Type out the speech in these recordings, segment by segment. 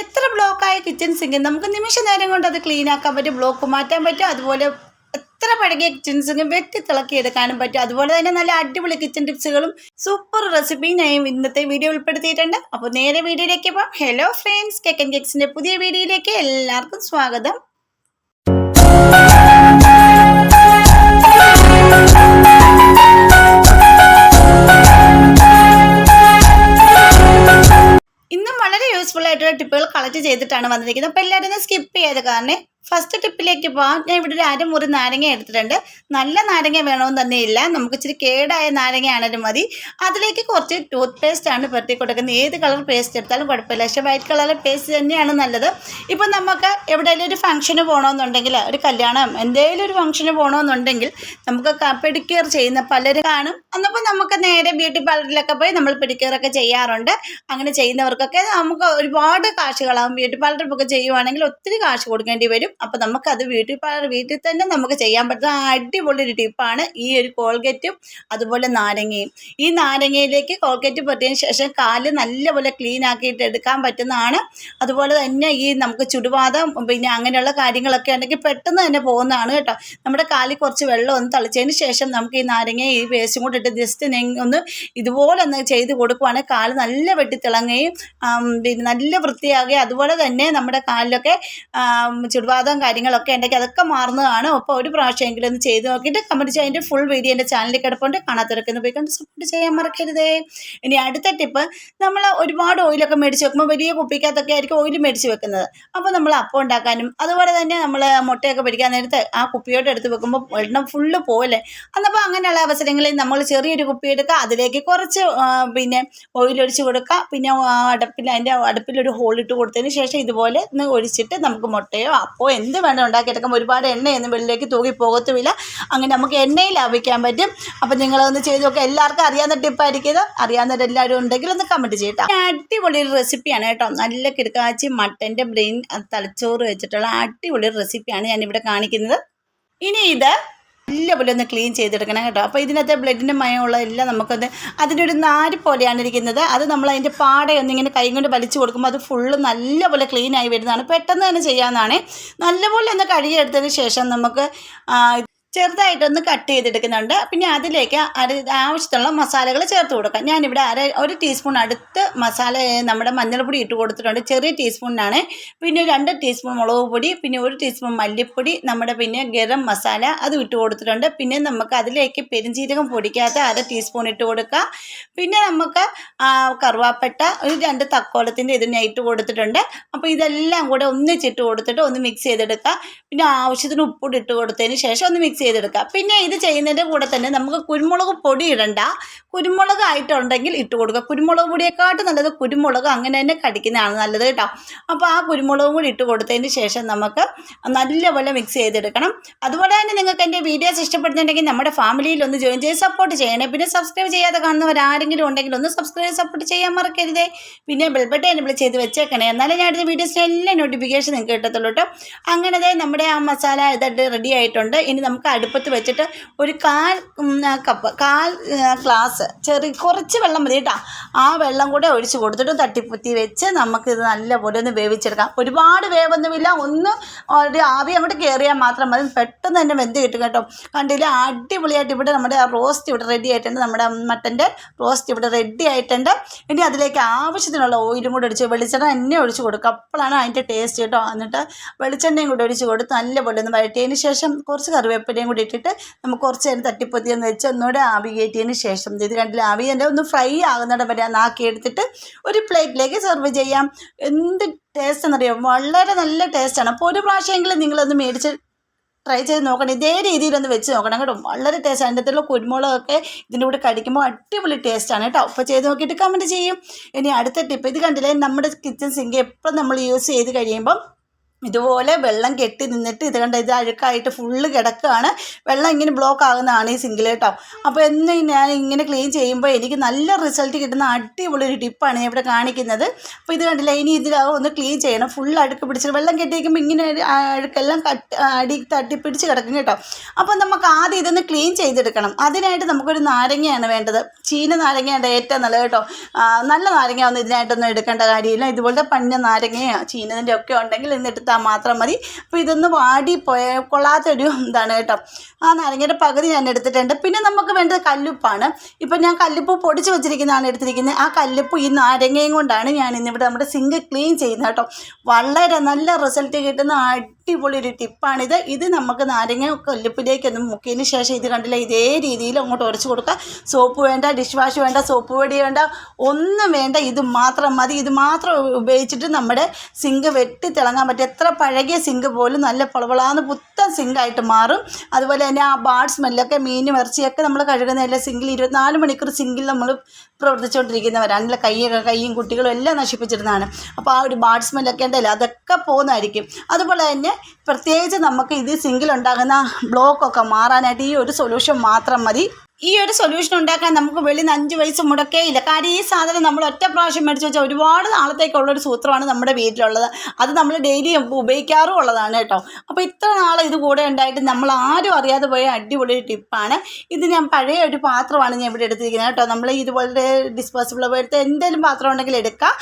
എത്ര ബ്ലോക്കായ kitchen sink നമുക്ക് നിമിഷ നേരം കൊണ്ട് അത് ക്ലീൻ ആക്കാൻ പറ്റും ബ്ലോക്ക് മാറ്റാൻ പറ്റും അതുപോലെ എത്ര പഴകിയ കിച്ചൺ സിങ്ക് വെട്ടി തിളക്കി എടുക്കാനും പറ്റും. അതുപോലെ തന്നെ നല്ല അടിപൊളി കിച്ചൺ ടിപ്സുകളും സൂപ്പർ റെസിപ്പിയും ഞാൻ ഇന്നത്തെ വീഡിയോ ഉൾപ്പെടുത്തിയിട്ടുണ്ട്. അപ്പോൾ നേരെ വീഡിയോയിലേക്ക് പോകാം ഹലോ ഫ്രണ്ട്സ് കെക്കൻ കേക്സിന്റെ പുതിയ വീഡിയോയിലേക്ക് എല്ലാവർക്കും സ്വാഗതം. യൂസ്ഫുൾ ആയിട്ടുള്ള ടിപ്പുകൾ കളക്ട് ചെയ്തിട്ടാണ് വന്നിരിക്കുന്നത്. അപ്പോൾ എല്ലാവരും സ്കിപ്പ് ചെയ്ത് കാരണം ഫസ്റ്റ് ടിപ്പിലേക്ക് പോകാം ഞാൻ ഇവിടെ ഒരു അരമുറി നാരങ്ങ എടുത്തിട്ടുണ്ട്. നല്ല നാരങ്ങ വേണമെന്ന് തന്നെ ഇല്ല നമുക്ക് ഇച്ചിരി കേടായ നാരങ്ങയാണെങ്കിലും മതി. അതിലേക്ക് കുറച്ച് ടൂത്ത് പേസ്റ്റ് ആണ് പുരട്ടി കൊടുക്കുന്നത്. ഏത് കളർ പേസ്റ്റ് എടുത്താലും കുഴപ്പമില്ല. പക്ഷേ വൈറ്റ് കളർ പേസ്റ്റ് തന്നെയാണ് നല്ലത്. ഇപ്പം നമുക്ക് എവിടെയെങ്കിലും ഒരു ഫംഗ്ഷന് പോകണമെന്നുണ്ടെങ്കിൽ ഒരു കല്യാണം എന്തെങ്കിലും ഒരു ഫംഗ്ഷന് പോകണമെന്നുണ്ടെങ്കിൽ നമുക്ക് പെഡിക്യൂർ ചെയ്യുന്ന പലരും കാണും. അന്നപ്പോൾ നമുക്ക് നേരെ ബ്യൂട്ടി പാർലറിലൊക്കെ പോയി നമ്മൾ പെഡിക്യൂറൊക്കെ ചെയ്യാറുണ്ട്. അങ്ങനെ ചെയ്യുന്നവർക്കൊക്കെ നമുക്ക് ഒരുപാട് കാശുകളാകും ബ്യൂട്ടി പാർലർ പാർലറിലൊക്കെ ചെയ്യുവാണെങ്കിൽ ഒത്തിരി കാശ് കൊടുക്കേണ്ടി വരും. അപ്പോൾ നമുക്കത് വീട്ടിൽ വീട്ടിൽ തന്നെ നമുക്ക് ചെയ്യാൻ പറ്റുന്ന അടിപൊളി ഒരു ടിപ്പാണ് ഈ ഒരു കോൾഗേറ്റും അതുപോലെ നാരങ്ങയും. ഈ നാരങ്ങയിലേക്ക് കോൾഗേറ്റ് പറ്റിയതിന് ശേഷം കാൽ നല്ലപോലെ ക്ലീൻ ആക്കിയിട്ട് എടുക്കാൻ പറ്റുന്നതാണ്. അതുപോലെ തന്നെ ഈ നമുക്ക് ചുടുവാദം പിന്നെ അങ്ങനെയുള്ള കാര്യങ്ങളൊക്കെ ഉണ്ടെങ്കിൽ പെട്ടെന്ന് തന്നെ പോകുന്നതാണ് കേട്ടോ. നമ്മുടെ കാലിൽ കുറച്ച് വെള്ളം ഒന്ന് തളിച്ചതിന് ശേഷം നമുക്ക് ഈ നാരങ്ങ ഈ വേസ്റ്റും കൂടെ ഇട്ട് ജസ്റ്റ് ഒന്ന് ഇതുപോലെ ഒന്ന് ചെയ്ത് കൊടുക്കുവാണെങ്കിൽ കാൽ നല്ല വെട്ടി തിളങ്ങുകയും പിന്നെ നല്ല വൃത്തിയാകുകയും അതുപോലെ തന്നെ നമ്മുടെ കാലിലൊക്കെ ആം, ചുടുവാദം കാര്യങ്ങളൊക്കെ ഉണ്ടെങ്കിൽ അതൊക്കെ മാറുന്നതാണ്. അപ്പോൾ ഒരു പ്രാവശ്യമെങ്കിലും ഒന്ന് ചെയ്ത് നോക്കിയിട്ട് കമന്റ് ചെയ്യാൻ അതിന്റെ ഫുൾ വീഡിയോ എന്റെ ചാനലിൽ കിടപ്പുണ്ട്. കാണാത്തവരൊക്കെ ഒന്ന് പോയി കണ്ട് സപ്പോർട്ട് ചെയ്യാൻ മറക്കരുതേ. ഇനി അടുത്ത ടിപ്പ് നമ്മൾ ഒരുപാട് ഓയിലൊക്കെ മേടിച്ച് വെക്കുമ്പോൾ വലിയ കുപ്പിക്കകത്തൊക്കെ ആയിരിക്കും ഓയിൽ മേടിച്ച് വെക്കുന്നത്. അപ്പോൾ നമ്മൾ അപ്പം ഉണ്ടാക്കാനും അതുപോലെ തന്നെ നമ്മൾ മുട്ടയൊക്കെ പിടിക്കാൻ നേരത്ത് ആ കുപ്പിയോട്ട് എടുത്ത് വെക്കുമ്പോൾ എണ്ണം ഫുള്ള് പോലെ അന്നപ്പോൾ അങ്ങനെയുള്ള അവസരങ്ങളിൽ നമ്മൾ ചെറിയൊരു കുപ്പി എടുക്കുക അതിലേക്ക് കുറച്ച് പിന്നെ ഓയിലൊഴിച്ച് കൊടുക്കുക. പിന്നെ അടുപ്പിൽ അതിന്റെ അടുപ്പിലൊരു ഹോൾ ഇട്ട് കൊടുത്തതിന് ശേഷം ഇതുപോലെ ഒന്ന് ഒഴിച്ചിട്ട് നമുക്ക് മുട്ടയോ അപ്പോ എന്ത് വേണം ഉണ്ടാക്കിയെടുക്കുമ്പോൾ ഒരുപാട് എണ്ണയൊന്നും വെള്ളിലേക്ക് തൂകി പോകത്തുമില്ല. അങ്ങനെ നമുക്ക് എണ്ണയിൽ ലാഭിക്കാൻ പറ്റും. അപ്പം നിങ്ങളൊന്ന് ചെയ്ത് നോക്കുക എല്ലാവർക്കും അറിയാവുന്ന ടിപ്പായിരിക്കും അറിയാവുന്നവർ അറിയാവുന്നവരെല്ലാവരും ഉണ്ടെങ്കിൽ ഒന്ന് കമന്റ് ചെയ്യട്ടോ. അടിപൊളി ഒരു റെസിപ്പിയാണ് കേട്ടോ. നല്ല കിടക്കാച്ചി മട്ടന്റെ ബ്രെയിൻ തലച്ചോറ് വെച്ചിട്ടുള്ള അടിപൊളി റെസിപ്പിയാണ് ഞാനിവിടെ കാണിക്കുന്നത്. ഇനി ഇത് നല്ലപോലെ ഒന്ന് ക്ലീൻ ചെയ്തെടുക്കണം കേട്ടോ. അപ്പോൾ ഇതിനകത്ത് ബ്ലഡിന്റെ മയമുള്ള എല്ലാം നമുക്കത് അതിന്റെ ഒരു നാര് പോലെയാണ് ഇരിക്കുന്നത്. അത് നമ്മൾ അതിന്റെ പാടയൊന്ന് ഇങ്ങനെ കൈ കൊണ്ട് വലിച്ചു കൊടുക്കുമ്പോൾ അത് ഫുള്ള് നല്ലപോലെ ക്ലീൻ ആയി വരുന്നതാണ്. പെട്ടെന്ന് തന്നെ ചെയ്യാവുന്നതാണ്. നല്ലപോലെ ഒന്ന് കഴുകിയെടുത്തതിന് ശേഷം നമുക്ക് ചെറുതായിട്ടൊന്ന് കട്ട് ചെയ്തെടുക്കുന്നുണ്ട്. പിന്നെ അതിലേക്ക് അര ആവശ്യത്തിനുള്ള മസാലകൾ ചേർത്ത് കൊടുക്കാം. ഞാനിവിടെ അര ഒരു ടീസ്പൂൺ അടുത്ത് മസാല നമ്മുടെ മഞ്ഞൾപ്പൊടി ഇട്ട് കൊടുത്തിട്ടുണ്ട്. ചെറിയ ടീസ്പൂണിനാണ് പിന്നെ രണ്ട് ടീസ്പൂൺ മുളക് പൊടി പിന്നെ ഒരു ടീസ്പൂൺ മല്ലിപ്പൊടി നമ്മുടെ പിന്നെ ഗരം മസാല അതും ഇട്ട് കൊടുത്തിട്ടുണ്ട്. പിന്നെ നമുക്ക് അതിലേക്ക് പെരിഞ്ചീരകം പൊടിക്കാത്ത അര ടീസ്പൂൺ ഇട്ട് കൊടുക്കുക. പിന്നെ നമുക്ക് കറുവാപ്പട്ട ഒരു രണ്ട് തക്കോലത്തിന്റെ ഇത് ഞാൻ ഇട്ട് കൊടുത്തിട്ടുണ്ട്. അപ്പോൾ ഇതെല്ലാം കൂടെ ഒന്നിച്ചിട്ട് കൊടുത്തിട്ട് ഒന്ന് മിക്സ് ചെയ്തെടുക്കുക. പിന്നെ ആവശ്യത്തിന് ഉപ്പൂടി ഇട്ട് കൊടുത്തതിന് ശേഷം ഒന്ന് മിക്സ് ചെയ്തെടുക്കുക. പിന്നെ ഇത് ചെയ്യുന്നതിന്റെ കൂടെ തന്നെ നമുക്ക് കുരുമുളക് പൊടി ഇടണ്ട. കുരുമുളക് ആയിട്ടുണ്ടെങ്കിൽ ഇട്ട് കൊടുക്കുക. കുരുമുളക് പൊടിയെക്കാട്ടും നല്ലത് കുരുമുളക് അങ്ങനെ തന്നെ കടിക്കുന്നതാണ് നല്ലത് കേട്ടോ. അപ്പോൾ ആ കുരുമുളകും കൂടി ഇട്ട് കൊടുത്തതിന് ശേഷം നമുക്ക് നല്ലപോലെ മിക്സ് ചെയ്തെടുക്കണം. അതുപോലെ തന്നെ നിങ്ങൾക്ക് എന്റെ വീഡിയോസ് ഇഷ്ടപ്പെടുന്നുണ്ടെങ്കിൽ നമ്മുടെ ഫാമിലിയിൽ ഒന്ന് ജോയിൻ ചെയ്ത് സപ്പോർട്ട് ചെയ്യണേ. പിന്നെ സബ്സ്ക്രൈബ് ചെയ്യാതെ കാണുന്നവർ ആരെങ്കിലും ഉണ്ടെങ്കിൽ ഒന്ന് സബ്സ്ക്രൈബ് സപ്പോർട്ട് ചെയ്യാൻ മറക്കരുതേ. പിന്നെ ബെൽബട്ടൺ എനബിൾ ചെയ്ത് വെച്ചേക്കണേ. എന്നാലേ ഞാൻ അടുത്ത വീഡിയോസിന്റെ എല്ലാ നോട്ടിഫിക്കേഷൻ നിങ്ങൾക്ക് കിട്ടത്തുള്ളൂ കേട്ടോ. അങ്ങനെ നമ്മുടെ ആ മസാല ഇതായിട്ട് റെഡി ആയിട്ടുണ്ട്. ഇനി നമുക്ക് അടുപ്പത്ത് വെച്ചിട്ട് ഒരു കാൽ കപ്പ് കാൽ ഗ്ലാസ് ചെറിയ കുറച്ച് വെള്ളം മതി കേട്ടോ. ആ വെള്ളം കൂടെ ഒഴിച്ച് കൊടുത്തിട്ട് തട്ടിപ്പുത്തി വെച്ച് നമുക്കിത് നല്ലപോലെ ഒന്ന് വേവിച്ചെടുക്കാം. ഒരുപാട് വേവൊന്നുമില്ല. ഒന്ന് ഒരു ആവി അങ്ങോട്ട് കയറിയാൽ മാത്രം മതി. പെട്ടെന്ന് തന്നെ വെന്ത് കിട്ടും കേട്ടോ. കണ്ടില്ല? അടിപൊളിയായിട്ട് ഇവിടെ നമ്മുടെ റോസ്റ്റ് ഇവിടെ റെഡി ആയിട്ടുണ്ട്. നമ്മുടെ മട്ടന്റെ റോസ്റ്റ് ഇവിടെ റെഡി ആയിട്ടുണ്ട്. ഇനി അതിലേക്ക് ആവശ്യത്തിനുള്ള ഓയിലും കൂടെ ഒഴിച്ച് വെളിച്ചെണ്ണ എന്നെ ഒഴിച്ച് കൊടുക്കുക. അപ്പോഴാണ് അതിന്റെ ടേസ്റ്റ് കേട്ടോ. എന്നിട്ട് വെളിച്ചെണ്ണയും കൂടെ ഒഴിച്ച് കൊടുത്ത് നല്ലപോലെ ഒന്ന് വഴറ്റിയതിന് ശേഷം കുറച്ച് കറിവേപ്പിലയും കൂടി ഇട്ടിട്ട് നമുക്ക് കുറച്ച് നേരം തട്ടിപ്പൊത്തി വെച്ചാൽ വെച്ച് ഒന്നുകൂടെ ആവി കയറ്റിയതിന് ശേഷം ഇത് രണ്ടിൽ ആവി എന്റെ ഒന്ന് ഫ്രൈ ആകുന്നിടം വരെ നാക്കി എടുത്തിട്ട് ഒരു പ്ലേറ്റിലേക്ക് സെർവ് ചെയ്യാം. എന്ത് ടേസ്റ്റ് എന്നറിയാം? വളരെ നല്ല ടേസ്റ്റാണ് അപ്പോൾ ഒരു പ്രാവശ്യമെങ്കിലും നിങ്ങളൊന്ന് മേടിച്ച് ട്രൈ ചെയ്ത് നോക്കണം. ഇതേ രീതിയിലൊന്ന് വെച്ച് നോക്കണം കേട്ടോ. വളരെ ടേസ്റ്റ് അതിന്റെ അകത്തുള്ള കുരുമുളകൊക്കെ ഇതിന്റെ കൂടെ കടിക്കുമ്പോൾ അടിപൊളി ടേസ്റ്റാണ് കേട്ടോ. അപ്പോൾ ചെയ്ത് നോക്കിയിട്ട് കമന്റ് ചെയ്യും. ഇനി അടുത്ത ടിപ്പ് ഇത് കണ്ടില്ലേ? നമ്മുടെ കിച്ചൺ സിങ്ക് എപ്പോഴും നമ്മൾ യൂസ് ചെയ്ത് കഴിയുമ്പം ഇതുപോലെ വെള്ളം കെട്ടി നിന്നിട്ട് ഇത് കണ്ട ഇത് അഴുക്കായിട്ട് ഫുള്ള് കിടക്കുകയാണ് വെള്ളം ഇങ്ങനെ ബ്ലോക്ക് ആകുന്നതാണ് ഈ സിങ്കിൽ കേട്ടോ അപ്പോൾ എന്ന് ഞാൻ ഇങ്ങനെ ക്ലീൻ ചെയ്യുമ്പോൾ എനിക്ക് നല്ല റിസൾട്ട് കിട്ടുന്ന അടിപൊളി ഒരു ടിപ്പാണ് ഞാൻ ഇവിടെ കാണിക്കുന്നത്. അപ്പോൾ ഇത് കണ്ടില്ല ഇനി ഇതിലാവും ഒന്ന് ക്ലീൻ ചെയ്യണം. ഫുൾ അഴുക്ക് പിടിച്ച് വെള്ളം കെട്ടിയിരിക്കുമ്പോൾ ഇങ്ങനെ അഴുക്കെല്ലാം കട്ട് അടി തട്ടി പിടിച്ച് കിടക്കും കേട്ടോ. അപ്പോൾ നമുക്ക് ആദ്യം ഇതൊന്ന് ക്ലീൻ ചെയ്തെടുക്കണം. അതിനായിട്ട് നമുക്കൊരു നാരങ്ങയാണ് വേണ്ടത്. ചീന നാരങ്ങയാണ് ഏറ്റവും നല്ലത് കേട്ടോ. നല്ല നാരങ്ങ ഇതിനായിട്ടൊന്നും എടുക്കേണ്ട കാര്യമില്ല. ഇതുപോലത്തെ പഞ്ഞ നാരങ്ങയോ ചീനതിന്റെ ഒക്കെ ഉണ്ടെങ്കിൽ ഇന്ന് എടുത്താൽ മാത്രം മതി. അപ്പോൾ ഇതൊന്ന് വാടിപ്പോയ കൊള്ളാത്തൊരു ഇതാണ് കേട്ടോ. ആ നാരങ്ങയുടെ പകുതി ഞാൻ എടുത്തിട്ടുണ്ട്. പിന്നെ നമുക്ക് വേണ്ടത് കല്ലുപ്പാണ്. ഇപ്പം ഞാൻ കല്ലുപ്പ് പൊടിച്ച് വെച്ചിരിക്കുന്നതാണ് എടുത്തിരിക്കുന്നത്. ആ കല്ലുപ്പ് ഈ നാരങ്ങയും കൊണ്ടാണ് ഞാൻ ഇന്നിവിടെ നമ്മുടെ സിങ്ക് ക്ലീൻ ചെയ്യുന്നത് കേട്ടോ. വളരെ നല്ല റിസൾട്ട് കിട്ടുന്ന അടിപൊളി ഒരു ടിപ്പാണിത്. ഇത് നമുക്ക് നാരങ്ങ കൊല്ലിപ്പിലേക്കൊന്നും മുക്കിയതിന് ശേഷം ഇത് കണ്ടില്ല ഇതേ രീതിയിൽ അങ്ങോട്ട് ഉരച്ച് കൊടുക്കുക. സോപ്പ് വേണ്ട ഡിഷ് വാഷ് വേണ്ട സോപ്പ് പൊടി വേണ്ട ഒന്നും വേണ്ട. ഇത് മാത്രം മതി. ഇത് മാത്രം ഉപയോഗിച്ചിട്ട് നമ്മുടെ സിങ്ക് വെട്ടി തിളങ്ങാൻ പറ്റും എത്ര പഴകിയ സിങ്ക് പോലും നല്ല പൊളവളാന്ന് പുത്തൻ സിങ്കായിട്ട് മാറും. അതുപോലെ തന്നെ ആ ബാഡ് സ്മെല്ലൊക്കെ മീനും ഇറച്ചിയൊക്കെ നമ്മൾ കഴുകുന്നതല്ല സിങ്കിൽ ഇരുപത്തിനാല് മണിക്കൂർ സിങ്കിൽ നമ്മൾ പ്രവർത്തിച്ചുകൊണ്ടിരിക്കുന്നവരാണ്. നല്ല കൈയൊക്കെ കൈയും കുട്ടികളും എല്ലാം നശിപ്പിച്ചിരുന്നതാണ് അപ്പോൾ ആ ഒരു ബാഡ് സ്മെല്ലൊക്കെ ഉണ്ടല്ലോ അതൊക്കെ പോകുന്നതായിരിക്കും. അതുപോലെ തന്നെ പ്രത്യേകിച്ച് നമുക്ക് ഇത് സിങ്കിലുണ്ടാകുന്ന ബ്ലോക്കൊക്കെ മാറാനായിട്ട് ഈ ഒരു സൊല്യൂഷൻ മാത്രം മതി. ഈ ഒരു സൊല്യൂഷൻ ഉണ്ടാക്കാൻ നമുക്ക് നിന്ന് അഞ്ച് പൈസ മുടക്കേ ഇല്ല. കാര്യം ഈ സാധനം നമ്മൾ ഒറ്റ പ്രാവശ്യം മേടിച്ച് വെച്ചാൽ ഒരുപാട് നാളത്തേക്കുള്ള ഒരു സൂത്രമാണ് നമ്മുടെ വീട്ടിലുള്ളത്. അത് നമ്മൾ ഡെയിലി ഉപയോഗിക്കാറും ഉള്ളതാണ് കേട്ടോ. അപ്പോൾ ഇത്ര നാൾ ഇത് കൂടെ ഉണ്ടായിട്ട് നമ്മൾ ആരും അറിയാതെ പോയ അടിപൊളി ടിപ്പാണ് ഇത് ഞാൻ പഴയ ഒരു പാത്രമാണ് ഞാൻ ഇവിടെ എടുത്തിരിക്കുന്നത് കേട്ടോ. നമ്മൾ ഇതുപോലെ ഡിസ്പോസിബിൾ പോലത്തെ എന്തെങ്കിലും പാത്രം ഉണ്ടെങ്കിൽ എടുക്കാം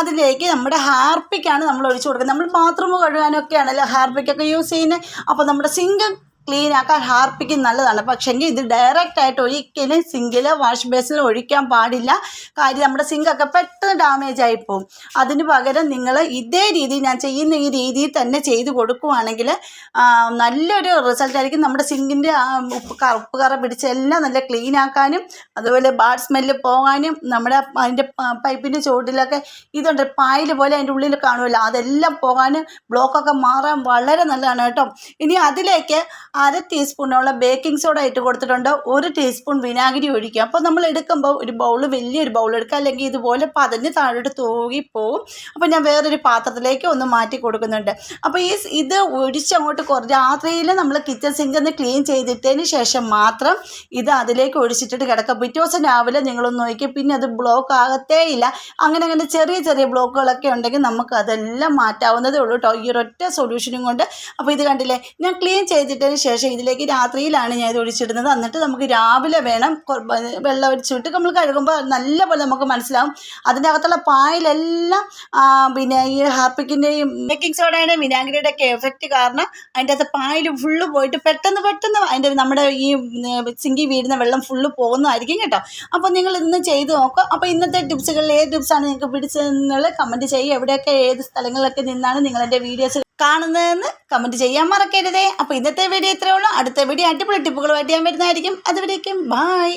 അതിലേക്ക് നമ്മുടെ ഹാർപ്പിക്കാണ് നമ്മൾ ഒഴിച്ചു കൊടുക്കുന്നത്. നമ്മൾ ബാത്റൂം കഴുകാനൊക്കെയാണല്ലോ ഹാർപ്പിക്കൊക്കെ യൂസ് ചെയ്യുന്നത്. അപ്പോൾ നമ്മുടെ സിങ്ക് ക്ലീൻ ആക്കാൻ ഹാർപ്പിക്ക് നല്ലതാണ്. പക്ഷേങ്കിൽ ഇത് ഡയറക്റ്റ് ആയിട്ട് ഒരിക്കലും സിങ്കിൽ വാഷ് ബേസിൽ ഒഴിക്കാൻ പാടില്ല. കാര്യം നമ്മുടെ സിങ്കൊക്കെ പെട്ടെന്ന് ഡാമേജ് ആയി പോകും അതിന് പകരം നിങ്ങൾ ഇതേ രീതി ഞാൻ ചെയ്യുന്ന ഈ രീതിയിൽ തന്നെ ചെയ്ത് കൊടുക്കുവാണെങ്കിൽ നല്ലൊരു റിസൾട്ട് ആയിരിക്കും നമ്മുടെ സിങ്കിന്റെ ഉപ്പ് കറുപ്പ് കറ പിടിച്ചെല്ലാം നല്ല ക്ലീൻ ആക്കാനും അതുപോലെ ബാഡ് സ്മെല്ല് പോകാനും നമ്മുടെ അതിന്റെ പൈപ്പിന്റെ ചുവട്ടിലൊക്കെ ഇതുണ്ട്. പായൽ പോലെ അതിന്റെ ഉള്ളിൽ കാണുമല്ലോ. അതെല്ലാം പോകാനും ബ്ലോക്കൊക്കെ മാറാൻ വളരെ നല്ലതാണ് കേട്ടോ. ഇനി അതിലേക്ക് അര ടീസ്പൂണോളം ബേക്കിംഗ് സോഡ ഇട്ട് കൊടുത്തിട്ടുണ്ട്. ഒരു ടീസ്പൂൺ വിനാഗിരി ഒഴിക്കുക. അപ്പോൾ നമ്മൾ എടുക്കുമ്പോൾ ഒരു ബൗൾ വലിയൊരു ബൗൾ എടുക്കുക. അല്ലെങ്കിൽ ഇതുപോലെ പതഞ്ഞ് താഴോട്ട് തൂകിപ്പോവും അപ്പോൾ ഞാൻ വേറൊരു പാത്രത്തിലേക്ക് ഒന്ന് മാറ്റി കൊടുക്കുന്നുണ്ട്. അപ്പോൾ ഈ ഇത് ഒഴിച്ചങ്ങോട്ട് കുറച്ച് രാത്രിയിൽ നമ്മൾ കിച്ചൺ സിങ്ക് ഒന്ന് ക്ലീൻ ചെയ്തിട്ടതിന് ശേഷം മാത്രം ഇത് അതിലേക്ക് ഒഴിച്ചിട്ടിട്ട് കിടക്കുക. പിറ്റേ ദിവസം രാവിലെ നിങ്ങളൊന്ന് നോക്കി പിന്നെ അത് ബ്ലോക്ക് ആകത്തേ ഇല്ല. അങ്ങനെ അങ്ങനെ ചെറിയ ചെറിയ ബ്ലോക്കുകളൊക്കെ ഉണ്ടെങ്കിൽ നമുക്ക് അതെല്ലാം മാറ്റാവുന്നതേ ഉള്ളൂ കേട്ടോ. ഈ ഒരൊറ്റ സൊല്യൂഷനും കൊണ്ട്. അപ്പോൾ ഇത് കണ്ടില്ലേ? ഞാൻ ക്ലീൻ ചെയ്തിട്ടതിന് ശേഷം ഇതിലേക്ക് രാത്രിയിലാണ് ഞാൻ ഇത് ഒഴിച്ചിടുന്നത്. എന്നിട്ട് നമുക്ക് രാവിലെ വേണം വെള്ളം ഒഴിച്ചിട്ട് നമ്മൾ കഴുകുമ്പോൾ നല്ലപോലെ നമുക്ക് മനസ്സിലാവും. അതിന്റെ അകത്തുള്ള പായലെല്ലാം പിന്നെ ഈ ഹാർപ്പിക്കിന്റെയും ബേക്കിംഗ് സോഡയുടെയും വിനാഗിരിയുടെ ഒക്കെ എഫക്റ്റ് കാരണം അതിന്റെ അകത്ത് പായൽ ഫുള്ള് പോയിട്ട് പെട്ടെന്ന് പെട്ടെന്ന് അതിന്റെ നമ്മുടെ ഈ സിങ്കി വീഴുന്ന വെള്ളം ഫുള്ള് പോകുന്നതായിരിക്കും കേട്ടോ. അപ്പോൾ നിങ്ങൾ ഇന്ന് ചെയ്ത് നോക്കുക അപ്പോൾ ഇന്നത്തെ ടിപ്സുകളിൽ ഏത് ടിപ്സാണ് നിങ്ങൾക്ക് പിടിച്ചതെന്നുള്ളത് കമന്റ് ചെയ്യുക. എവിടെയൊക്കെ ഏത് സ്ഥലങ്ങളിലൊക്കെ നിന്നാണ് നിങ്ങൾ എന്റെ വീഡിയോസ് കാണുന്നതെന്ന് കമന്റ് ചെയ്യാൻ മറക്കരുതേ. അപ്പോൾ ഇന്നത്തെ വീഡിയോ ഇത്രയേ ഉള്ളൂ. അടുത്ത വീഡിയോ അടിപൊളി ടിപ്പുകളുമായിട്ട് ഞാൻ വരുന്നതായിരിക്കും. അതുവരേക്കും ബായ്